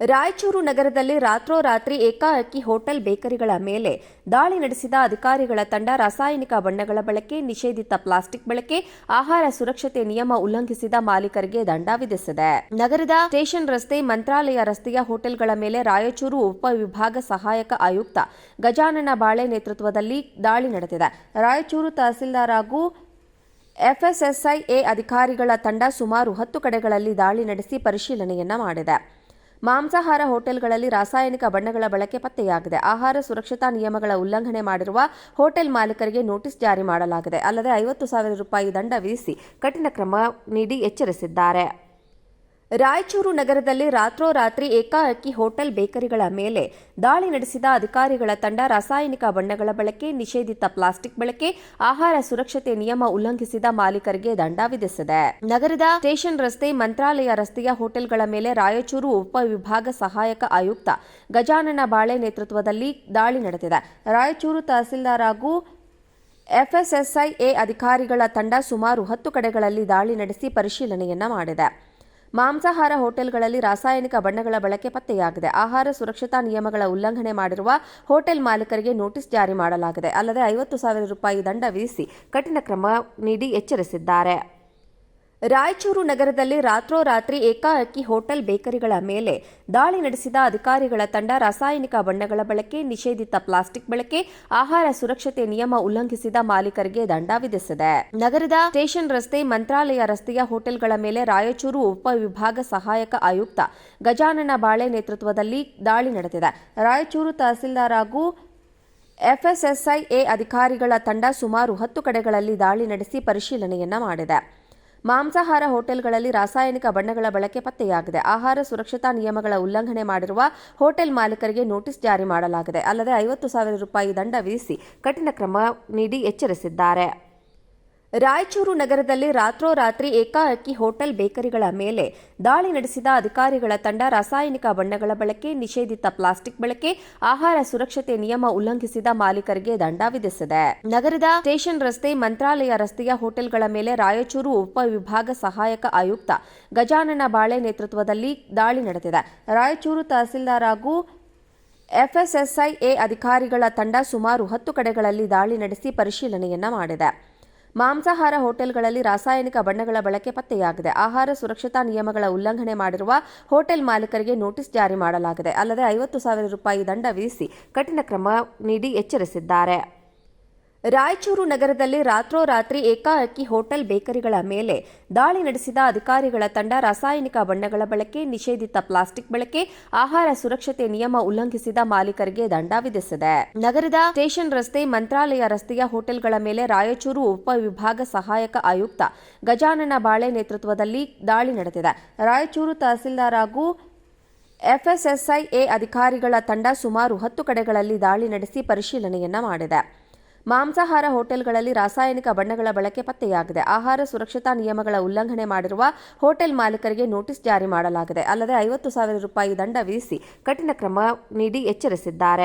ರಾಯಚೂರು ನಗರದಲ್ಲಿ ರಾತ್ರೋರಾತ್ರಿ ಏಕಾಏಕಿ ಹೋಟೆಲ್ ಬೇಕರಿಗಳ ಮೇಲೆ ದಾಳಿ ನಡೆಸಿದ ಅಧಿಕಾರಿಗಳ ತಂಡ ರಾಸಾಯನಿಕ ಬಣ್ಣಗಳ ಬಳಕೆ, ನಿಷೇಧಿತ ಪ್ಲಾಸ್ಟಿಕ್ ಬಳಕೆ, ಆಹಾರ ಸುರಕ್ಷತೆ ನಿಯಮ ಉಲ್ಲಂಘಿಸಿದ ಮಾಲೀಕರಿಗೆ ದಂಡ ವಿಧಿಸಿದೆ. ನಗರದ ಸ್ಟೇಷನ್ ರಸ್ತೆ, ಮಂತ್ರಾಲಯ ರಸ್ತೆಯ ಹೋಟೆಲ್ಗಳ ಮೇಲೆ ರಾಯಚೂರು ಉಪವಿಭಾಗ ಸಹಾಯಕ ಆಯುಕ್ತ ಗಜಾನನ ಬಾಳೆ ನೇತೃತ್ವದಲ್ಲಿ ದಾಳಿ ನಡೆದಿದೆ. ರಾಯಚೂರು ತಹಸೀಲ್ದಾರ್ ಹಾಗೂ ಎಫ್ಎಸ್ಎಸ್ಐಎ ಅಧಿಕಾರಿಗಳ ತಂಡ ಸುಮಾರು ಹತ್ತು ಕಡೆಗಳಲ್ಲಿ ದಾಳಿ ನಡೆಸಿ ಪರಿಶೀಲನೆಯನ್ನ ಮಾಡಿದೆ. ಮಾಂಸಾಹಾರ ಹೋಟೆಲ್ಗಳಲ್ಲಿ ರಾಸಾಯನಿಕ ಬಣ್ಣಗಳ ಬಳಕೆ ಪತ್ತೆಯಾಗಿದೆ. ಆಹಾರ ಸುರಕ್ಷತಾ ನಿಯಮಗಳ ಉಲ್ಲಂಘನೆ ಮಾಡಿರುವ ಹೋಟೆಲ್ ಮಾಲೀಕರಿಗೆ ನೋಟಿಸ್ ಜಾರಿ ಮಾಡಲಾಗಿದೆ. ಅಲ್ಲದೆ ಐವತ್ತು ಸಾವಿರ ರೂಪಾಯಿ ದಂಡ ವಿಧಿಸಿ ಕಠಿಣ ಕ್ರಮ ನೀಡಿ ಎಚ್ಚರಿಸಿದ್ದಾರೆ. ರಾಯಚೂರು ನಗರದಲ್ಲಿ ರಾತ್ರೋರಾತ್ರಿ ಏಕಾಏಕಿ ಹೋಟೆಲ್ ಬೇಕರಿಗಳ ಮೇಲೆ ದಾಳಿ ನಡೆಸಿದ ಅಧಿಕಾರಿಗಳ ತಂಡ ರಾಸಾಯನಿಕ ಬಣ್ಣಗಳ ಬಳಕೆ, ನಿಷೇಧಿತ ಪ್ಲಾಸ್ಟಿಕ್ ಬಳಕೆ, ಆಹಾರ ಸುರಕ್ಷತೆ ನಿಯಮ ಉಲ್ಲಂಘಿಸಿದ ಮಾಲೀಕರಿಗೆ ದಂಡ ವಿಧಿಸಿದೆ. ನಗರದ ಸ್ಟೇಷನ್ ರಸ್ತೆ, ಮಂತ್ರಾಲಯ ರಸ್ತೆಯ ಹೋಟೆಲ್ಗಳ ಮೇಲೆ ರಾಯಚೂರು ಉಪವಿಭಾಗ ಸಹಾಯಕ ಆಯುಕ್ತ ಗಜಾನನ ಬಾಳೆ ನೇತೃತ್ವದಲ್ಲಿ ದಾಳಿ ನಡೆದಿದೆ. ರಾಯಚೂರು ತಹಸೀಲ್ದಾರ್ ಹಾಗೂ ಎಫ್ಎಸ್ಎಸ್ಐಎ ಅಧಿಕಾರಿಗಳ ತಂಡ ಸುಮಾರು ಹತ್ತು ಕಡೆಗಳಲ್ಲಿ ದಾಳಿ ನಡೆಸಿ ಪರಿಶೀಲನೆಯನ್ನ ಮಾಡಿದೆ. ಮಾಂಸಾಹಾರ ಹೋಟೆಲ್ಗಳಲ್ಲಿ ರಾಸಾಯನಿಕ ಬಣ್ಣಗಳ ಬಳಕೆ ಪತ್ತೆಯಾಗಿದೆ. ಆಹಾರ ಸುರಕ್ಷತಾ ನಿಯಮಗಳ ಉಲ್ಲಂಘನೆ ಮಾಡಿರುವ ಹೋಟೆಲ್ ಮಾಲೀಕರಿಗೆ ನೋಟಿಸ್ ಜಾರಿ ಮಾಡಲಾಗಿದೆ. ಅಲ್ಲದೆ ಐವತ್ತು ಸಾವಿರ ರೂಪಾಯಿ ದಂಡ ವಿಧಿಸಿ ಕಠಿಣ ಕ್ರಮ ನೀಡಿ ಎಚ್ಚರಿಸಿದ್ದಾರೆ. ರಾಯಚೂರು ನಗರದಲ್ಲಿ ರಾತ್ರೋರಾತ್ರಿ ಏಕಾಏಕಿ ಹೋಟೆಲ್ ಬೇಕರಿಗಳ ಮೇಲೆ ದಾಳಿ ನಡೆಸಿದ ಅಧಿಕಾರಿಗಳ ತಂಡ ರಾಸಾಯನಿಕ ಬಣ್ಣಗಳ ಬಳಕೆ, ನಿಷೇಧಿತ ಪ್ಲಾಸ್ಟಿಕ್ ಬಳಕೆ, ಆಹಾರ ಸುರಕ್ಷತೆ ನಿಯಮ ಉಲ್ಲಂಘಿಸಿದ ಮಾಲೀಕರಿಗೆ ದಂಡ ವಿಧಿಸಿದೆ. ನಗರದ ಸ್ಟೇಷನ್ ರಸ್ತೆ, ಮಂತ್ರಾಲಯ ರಸ್ತೆಯ ಹೋಟೆಲ್ಗಳ ಮೇಲೆ ರಾಯಚೂರು ಉಪವಿಭಾಗ ಸಹಾಯಕ ಆಯುಕ್ತ ಗಜಾನನ ಬಾಳೆ ನೇತೃತ್ವದಲ್ಲಿ ದಾಳಿ ನಡೆದಿದೆ. ರಾಯಚೂರು ತಹಸೀಲ್ದಾರ್ ಹಾಗೂ ಎಫ್ಎಸ್ಎಸ್ಐಎ ಅಧಿಕಾರಿಗಳ ತಂಡ ಸುಮಾರು ಹತ್ತು ಕಡೆಗಳಲ್ಲಿ ದಾಳಿ ನಡೆಸಿ ಪರಿಶೀಲನೆಯನ್ನ ಮಾಡಿದೆ. ಮಾಂಸಾಹಾರ ಹೋಟೆಲ್ಗಳಲ್ಲಿ ರಾಸಾಯನಿಕ ಬಣ್ಣಗಳ ಬಳಕೆ ಪತ್ತೆಯಾಗಿದೆ. ಆಹಾರ ಸುರಕ್ಷತಾ ನಿಯಮಗಳ ಉಲ್ಲಂಘನೆ ಮಾಡಿರುವ ಹೋಟೆಲ್ ಮಾಲೀಕರಿಗೆ ನೋಟಿಸ್ ಜಾರಿ ಮಾಡಲಾಗಿದೆ. ಅಲ್ಲದೆ ಐವತ್ತು ಸಾವಿರ ರೂಪಾಯಿ ದಂಡ ವಿಧಿಸಿ ಕಠಿಣ ಕ್ರಮ ನೀಡಿ ಎಚ್ಚರಿಸಿದ್ದಾರೆ. ರಾಯಚೂರು ನಗರದಲ್ಲಿ ರಾತ್ರೋರಾತ್ರಿ ಏಕಾಏಕಿ ಹೋಟೆಲ್ ಬೇಕರಿಗಳ ಮೇಲೆ ದಾಳಿ ನಡೆಸಿದ ಅಧಿಕಾರಿಗಳ ತಂಡ ರಾಸಾಯನಿಕ ಬಣ್ಣಗಳ ಬಳಕೆ, ನಿಷೇಧಿತ ಪ್ಲಾಸ್ಟಿಕ್ ಬಳಕೆ, ಆಹಾರ ಸುರಕ್ಷತೆ ನಿಯಮ ಉಲ್ಲಂಘಿಸಿದ ಮಾಲೀಕರಿಗೆ ದಂಡ ವಿಧಿಸಿದೆ. ನಗರದ ಸ್ಟೇಷನ್ ರಸ್ತೆ, ಮಂತ್ರಾಲಯ ರಸ್ತೆಯ ಹೋಟೆಲ್ಗಳ ಮೇಲೆ ರಾಯಚೂರು ಉಪವಿಭಾಗ ಸಹಾಯಕ ಆಯುಕ್ತ ಗಜಾನನ ಬಾಳೆ ನೇತೃತ್ವದಲ್ಲಿ ದಾಳಿ ನಡೆದಿದೆ. ರಾಯಚೂರು ತಹಸೀಲ್ದಾರ್ ಹಾಗೂ ಎಫ್ಎಸ್ಎಸ್ಐಎ ಅಧಿಕಾರಿಗಳ ತಂಡ ಸುಮಾರು ಹತ್ತು ಕಡೆಗಳಲ್ಲಿ ದಾಳಿ ನಡೆಸಿ ಪರಿಶೀಲನೆಯನ್ನ ಮಾಡಿದೆ. ಮಾಂಸಾಹಾರ ಹೋಟೆಲ್ಗಳಲ್ಲಿ ರಾಸಾಯನಿಕ ಬಣ್ಣಗಳ ಬಳಕೆ ಪತ್ತೆಯಾಗಿದೆ. ಆಹಾರ ಸುರಕ್ಷತಾ ನಿಯಮಗಳ ಉಲ್ಲಂಘನೆ ಮಾಡಿರುವ ಹೋಟೆಲ್ ಮಾಲೀಕರಿಗೆ ನೋಟಿಸ್ ಜಾರಿ ಮಾಡಲಾಗಿದೆ. ಅಲ್ಲದೆ ಐವತ್ತು ಸಾವಿರ ರೂಪಾಯಿ ದಂಡ ವಿಧಿಸಿ ಕಠಿಣ ಕ್ರಮ ನೀಡಿ ಎಚ್ಚರಿಸಿದ್ದಾರೆ. ರಾಯಚೂರು ನಗರದಲ್ಲಿ ರಾತ್ರೋರಾತ್ರಿ ಏಕಾಏಕಿ ಹೋಟೆಲ್ ಬೇಕರಿಗಳ ಮೇಲೆ ದಾಳಿ ನಡೆಸಿದ ಅಧಿಕಾರಿಗಳ ತಂಡ ರಾಸಾಯನಿಕ ಬಣ್ಣಗಳ ಬಳಕೆ, ನಿಷೇಧಿತ ಪ್ಲಾಸ್ಟಿಕ್ ಬಳಕೆ, ಆಹಾರ ಸುರಕ್ಷತೆ ನಿಯಮ ಉಲ್ಲಂಘಿಸಿದ ಮಾಲೀಕರಿಗೆ ದಂಡ ವಿಧಿಸಿದೆ. ನಗರದ ಸ್ಟೇಷನ್ ರಸ್ತೆ ಮಂತ್ರಾಲಯ ರಸ್ತೆಯ ಹೋಟೆಲ್ಗಳ ಮೇಲೆ ರಾಯಚೂರು ಉಪವಿಭಾಗ ಸಹಾಯಕ ಆಯುಕ್ತ ಗಜಾನನ ಬಾಳೆ ನೇತೃತ್ವದಲ್ಲಿ ದಾಳಿ ನಡೆದಿದೆ. ರಾಯಚೂರು ತಹಸೀಲ್ದಾರ್ ಹಾಗೂ ಎಫ್ಎಸ್ಎಸ್ಐಎ ಅಧಿಕಾರಿಗಳ ತಂಡ ಸುಮಾರು ಹತ್ತು ಕಡೆಗಳಲ್ಲಿ ದಾಳಿ ನಡೆಸಿ ಪರಿಶೀಲನೆಯನ್ನ ಮಾಡಿದೆ. ಮಾಂಸಾಹಾರ ಹೋಟೆಲ್ಗಳಲ್ಲಿ ರಾಸಾಯನಿಕ ಬಣ್ಣಗಳ ಬಳಕೆ ಪತ್ತೆಯಾಗಿದೆ. ಆಹಾರ ಸುರಕ್ಷತಾ ನಿಯಮಗಳ ಉಲ್ಲಂಘನೆ ಮಾಡಿರುವ ಹೋಟೆಲ್ ಮಾಲೀಕರಿಗೆ ನೋಟಿಸ್ ಜಾರಿ ಮಾಡಲಾಗಿದೆ. ಅಲ್ಲದೆ ಐವತ್ತು ಸಾವಿರ ರೂಪಾಯಿ ದಂಡ ವಿಧಿಸಿ ಕಠಿಣ ಕ್ರಮ ನೀಡಿ ಎಚ್ಚರಿಸಿದ್ದಾರೆ.